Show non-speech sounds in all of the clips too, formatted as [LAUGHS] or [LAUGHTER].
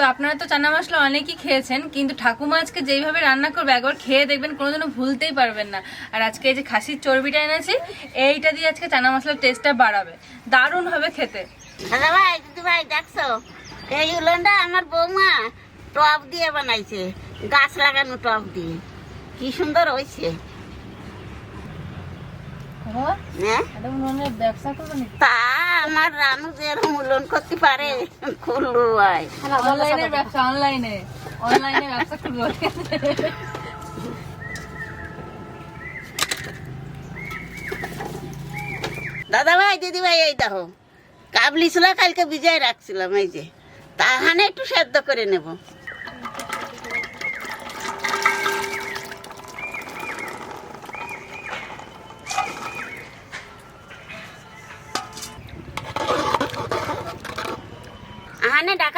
তো আপনারা তো চানা মশলা অনেকেই খেয়েছেন কিন্তু ঠাকুমা আজকে যেইভাবে রান্না করবে একবার খেয়ে দেখবেন কোনোদিনও ভুলতেই পারবেন না। আর আজকে এই যে খাসির চর্বিটা এনেছি এইটা দিয়ে আজকে চানা মশলার টেস্টটা বাড়াবে। দারুণ হবে খেতে। দাদা ভাই দিদি ভাই দেখছ? এই উলনটা আমার বৌমা টপ দিয়ে বানাইছে। গাছ লাগানো টপ দিয়ে। কি সুন্দর হয়েছে। হ্যাঁ? ব্যবসা করবেন তা আমার রানু যে করতে পারে খুললু অনলাইনে ব্যবসা অনলাইনে অনলাইনে ব্যবসা করব দাদা ভাই দিদি ভাই এই দেখো কাবলি ছিল কালকে বিজয় রাখছিলাম এই যে। তাহানে একটু সেদ্ধ করে নেব।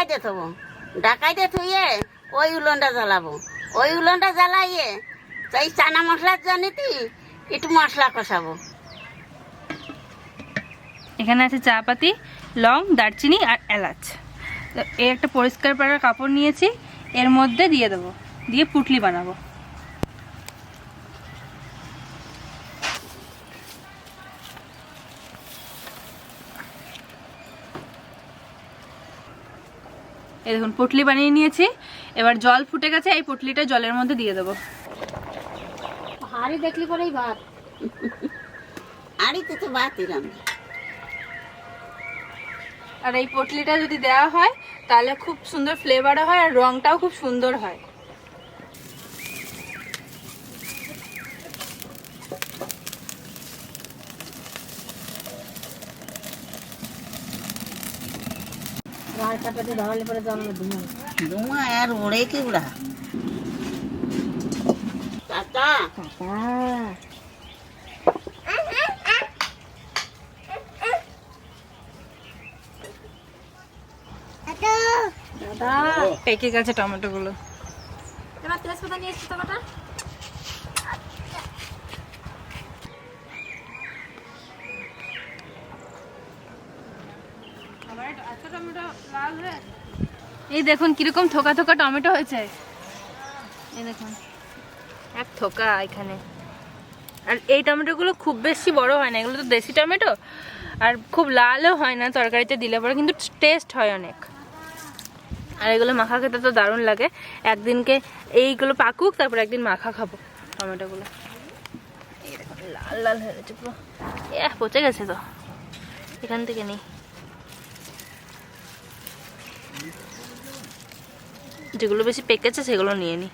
ডাকাইতে থব। ডাকাইতে থুয়ে ওই উলনটা জ্বালাবো। ওই উলনটা জ্বালাইয়ে তাই চানা মশলার জন্যতি একটু মশলা কষাবো। এখানে আছে চা পাতি লং, দারচিনি আর এলাচ। এই একটা পরিষ্কার পাড়ার কাপড় নিয়েছি, এর মধ্যে দিয়ে দেবো। দিয়ে পুটলি বানাবো। এই দেখুন পটলি বানিয়ে নিয়েছি। এবার জল ফুটে গেছে এই পটলিটা জলের মধ্যে দিয়ে দেবো। হাড়ি দেখলি পরেই ভাত। তো আর এই পটলিটা যদি দেওয়া হয় তাহলে খুব সুন্দর ফ্লেভারও হয় আর রংটাও খুব সুন্দর হয় ভাত কাটাতে ধরালে পরে জন্ম দিন ধোঁয়া আর ওড়ে কি উড়া কাকা। দাদা। পেকে গেছে টমেটো গুলো এবার তেজপাতা নিয়ে এসছি তোমাটা এই দেখুন, কীরকম থোকা থোকা টমেটো হয়েছে। এই দেখুন, এক থোকা এখানে। আর এই টমেটোগুলো খুব বেশি বড় হয় না, এগুলো তো দেশি টমেটো, আর খুব লালও হয় না, তরকারিতে দিলে পরে, কিন্তু টেস্ট হয় অনেক। আর এগুলো মাখা খেতে তো দারুণ লাগে। একদিনকে এইগুলো পাকুক, তারপর একদিন মাখা খাব টমেটোগুলো। লাল লাল হয়ে গেছে পুরো। এ পচে গেছে তো। এখান থেকে নেই যেগুলো বেশি পেকেছে সেগুলো নিয়ে নিই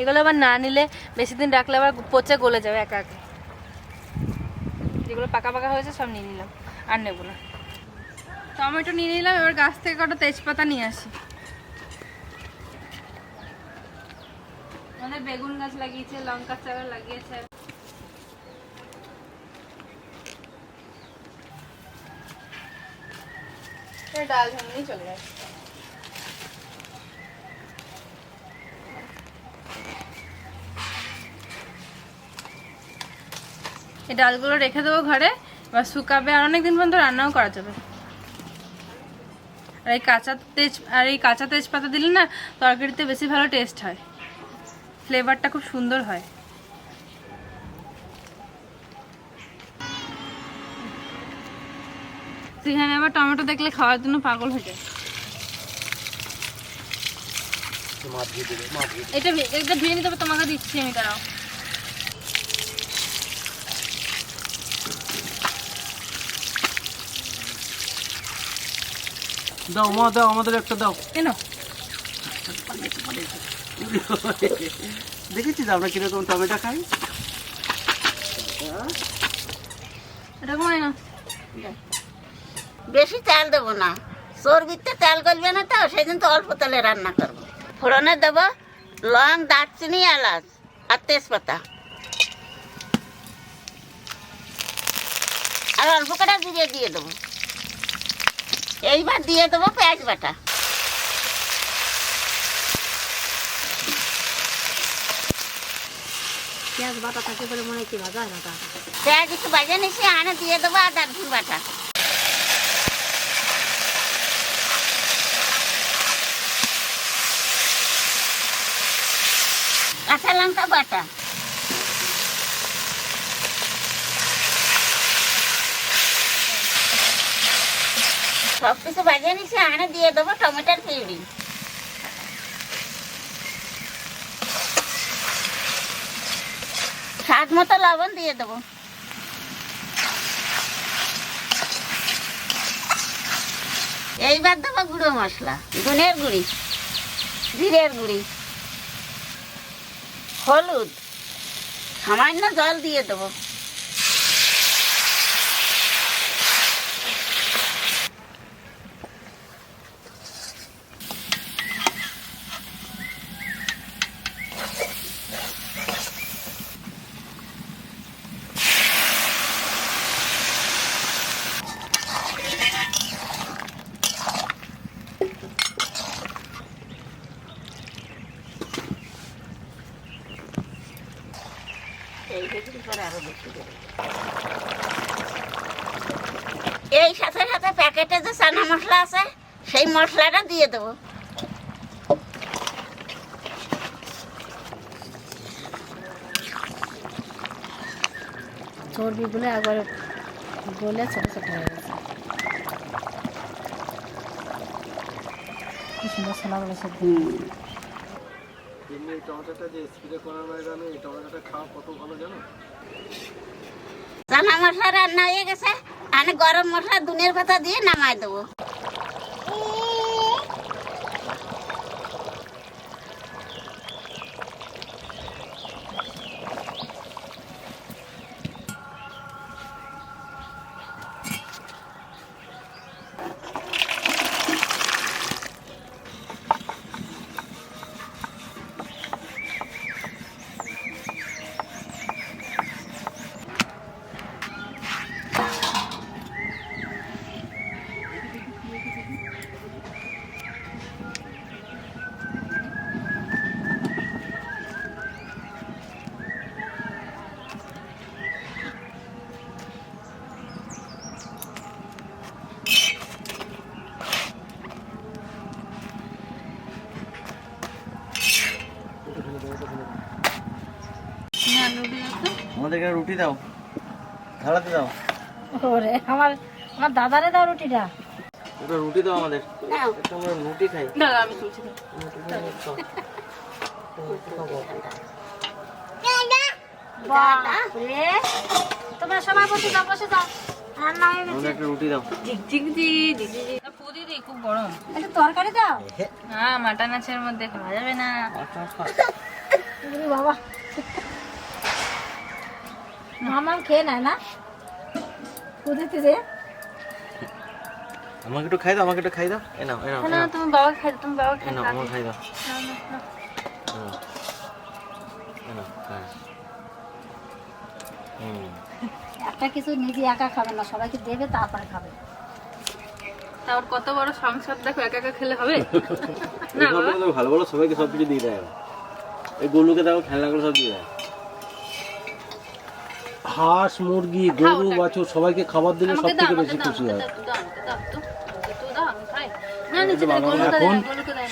এগুলো আবার না নিলে বেশি দিন রাখলে আবার পচে গলে যাবে একা একা। যেগুলো পাকা পাকা হয়েছে সব নিয়ে নিলাম, আর নেব না। টমেটো নিয়ে নিলাম, এবার গাছ থেকে কটা তেজপাতা নিয়ে আসি। আমাদের বেগুন গাছ লাগিয়েছে, লঙ্কা চারা লাগিয়েছে। ডাল ভেঙেই চলে যায় এই ডালগুলো রেখে দেবো ঘরে বা শুকাবে আর অনেক দিন পর্যন্ত রান্নাও করা যাবে। আর এই কাঁচা তেজ আর এই কাঁচা তেজপাতা দিলে না তরকারিতে বেশি ভালো টেস্ট হয়। ফ্লেভারটা খুব সুন্দর হয়। সেখানে আবার টমেটো দেখলে খাওয়ার জন্য পাগল হয়ে যায়। এটা এটা ধুয়ে নিতে হবে তোমাকে দিচ্ছি আমি দাঁড়াও। দাও মা দাও আমাদের একটা দাও। কেন দেখেছিস আমরা কীরকম টমেটো খাই? বেশি তেল দেবো না। চর্বিতে তেল গলবে না তো সেই জন্য তো অল্প তেলে রান্না করব। ফোড়নে দেবো লং দারচিনি এলাচ আর তেজপাতা। আর অল্প কটা জিরে দিয়ে দেবো। এইবার দিয়ে দেবো পেঁয়াজ বাটা। পেঁয়াজ বাটা থাকে বলে মনে ভাজা হয় না তা। পেঁয়াজ একটু বাজে নিছি আনে দিয়ে দেবো আদা রসুন বাটা। কাঁচা লঙ্কা বাটা। সব কিছু বাজে নিছি, আনে দিয়ে দেবো, টমেটোর পিউরি স্বাদ মতো লবণ দিয়ে দেবো। এইবার দেবো গুঁড়ো মশলা, ধনের গুঁড়ি, জিরের গুঁড়ি, হলুদ, সামান্য জল দিয়ে দেবো। এই সাথে সাথে প্যাকেটে যে চানা মশলা আছে সেই মশলাটা দিয়ে দেবো। চর্বিগুলো একবারে গলে ছোট ছোট হয়ে গেছে। কি সুন্দর ছোলাগুলো সব এমনি এই টমেটোটা যে স্প্রে করার ময়দানে এই টমেটোটা খাওয়া কত ভালো জানো? চানা মশলা রান্না হয়ে গেছে। আমি গরম মশলা দুনের পাতা দিয়ে নামায় দেবো। রুটি দাও। ঢালাতে দাও। ওরে আমার আমার দাদারে দাও রুটিটা। ওটা রুটি দাও আমাদের। একটা আমরা রুটি খাই। দাদা আমি তুলছি বাপরে তোমরা সবাই বসে যাও বসে যাও। রান্না হয়ে গেছে। রুটি দাও। খুব গরম। একটু তরকারি দাও। না মাটন আছে এর মধ্যে খাওয়া যাবে না। বাবা। মামাম খেয়ে নেয় না? কুদিতে যে? আমাকে একটু খাই দাও আমাকে একটু খাই দাও। এ নাও এ নাও না তুমি বাবা খাই তুমি বাবা খাই নাও আমার খাই দাও। হ্যাঁ। হুম। একটা কিছু নিজে একা খাবে না সবাইকে দেবে তারপরে খাবে। তারপর কত বড় সংসার দেখো একা একা খেলে হবে? [LAUGHS] না ভালো ভালো সবাইকে সব কিছু দিয়ে দেয়। এই গোলুকে দাও খেলনাগুলো সব দিয়ে দেয়। হাঁস মুরগি গরু বাছুর সবাইকে খাবার দিলে সব থেকে বেশি খুশি হয়। এখন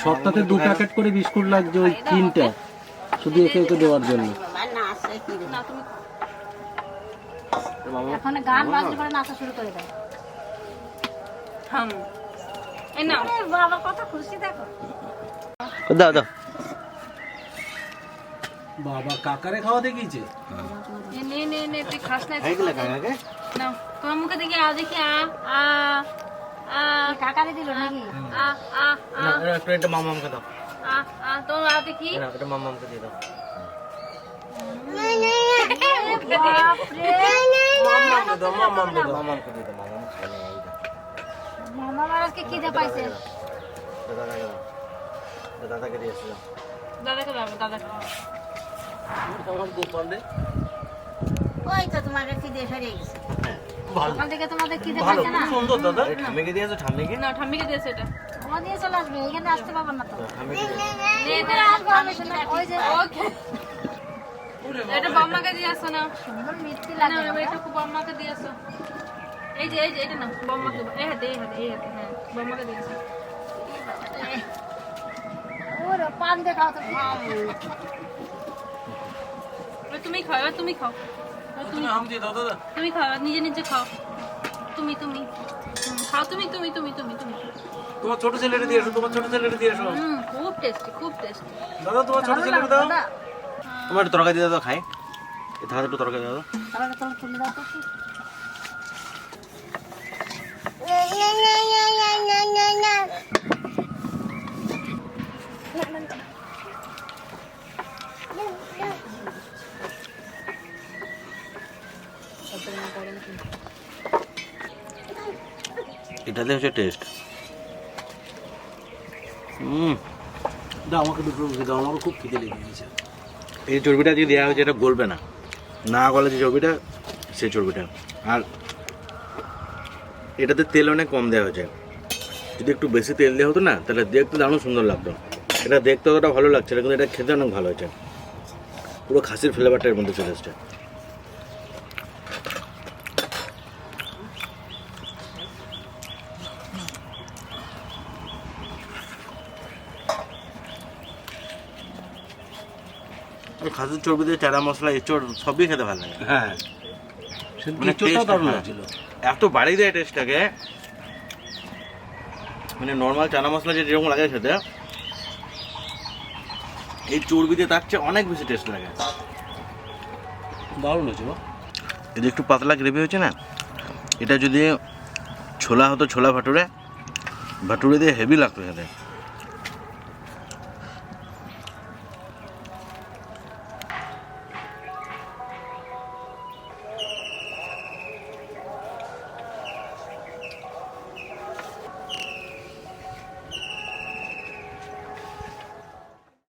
সপ্তাহে দু প্যাকেট করে বিস্কুট লাগছে ওই তিনটা। শুধু একে একে দেওয়ার জন্য। বাবা না আসে কি রে? না তুমি এখন গান বাজলে পরে নাচা শুরু করে দেয় হাম এই নাও। বাবা কত খুশি দেখো। দাও দাও। বাবা কাকারে খাওয়া দেখিয়েছে? এ নে নে নে তুই খাস না খাই গেলে কাকাকে? নাও তোমার মুখে দেখি আ দেখি আ আ আ। কাকারে দিল নাকি? আ আ আ। না না, একটু এটা মামামকে দাও। আ আ তোমার আ দেখি। নাও, এটা দিয়ে দাও দাও দাও মামামকে দিয়ে দাও। খাই না মামা আমার আজকে খিদে পাইছে দাদাকে দাও দাদাকে দিয়ে এসে দাদাকে দাও দাদাকে ওই তো তোমাকে খিদে সরে গেছে। সকাল থেকে তোমাদের খিদে পাইছে না? সুন্দর দাদা। ঠাম্মিকে দিয়েছ? ঠাম্মিকে? না ঠাম্মিকে দিয়েছে এটা। তোমার দিয়ে চলে আসবে এখানে আসতে পারবেন না তো। ঠাম্মিকে এখানে আসবে হবে শোনা, ওই যে ওকে। এটা বম্মাকে দিয়ে আসো না? সুন্দর মিষ্টি লাগে না, এটা খুব বম্মাকে দিয়ে আসো এই যে এই যে এটা না বম্মাকে এই হাতে এই হাতে এই হাতে হ্যাঁ বম্মাকে দিয়ে আসো ওরে পান দেখাও তো। তুমি খাও এবার তুমি খাও তুমি আম দিয়ে দাও দাদা তুমি খাও নিজে নিজে খাও তুমি তুমি খাও তুমি তুমি তুমি তুমি তুমি তোমার ছোট ছেলেটা দিয়ে এসো তোমার ছোট ছেলেটা দিয়ে এসো হুম খুব টেস্টি খুব টেস্টি দাদা তোমার ছোট ছেলেটা দাও তোমার একটু তরকারি দিয়ে দাও খাই এই থাকা একটু তরকারি দাও তাহলে তোমরা তুলে দাও তো এটাতে হচ্ছে টেস্ট হুম। দাও আমাকে দুটো রুটি দাও আমারও খুব খিদে লেগে গেছে। এই চর্বিটা যে দেওয়া হয়েছে এটা গলবে না। না গলে যে চর্বিটা সেই চর্বিটা। আর এটাতে তেল অনেক কম দেওয়া হয়েছে। যদি একটু বেশি তেল দেওয়া হতো না তাহলে দেখতে দারুণ সুন্দর লাগতো। এটা দেখতে অতটা ভালো লাগছে না কিন্তু এটা খেতে অনেক ভালো হয়েছে। পুরো খাসির ফ্লেভারটা এর মধ্যে চলে এসছে। খাসির চর্বি দিয়ে চারা মশলা এঁচড় সবই খেতে ভালো লাগে। হ্যাঁ। মানে দারুণ হ্যাঁ। লাগছিল এত বাড়ি দেয় টেস্টটাকে মানে নর্মাল চানা মশলা যে যেরকম লাগে খেতে এই চর্বিতে তার চেয়ে অনেক বেশি টেস্ট লাগে। দারুণ হয়েছে যে একটু পাতলা গ্রেভি হচ্ছে না এটা যদি ছোলা হতো ছোলা ভাটুরে ভাটুরে দিয়ে হেভি লাগতো খেতে।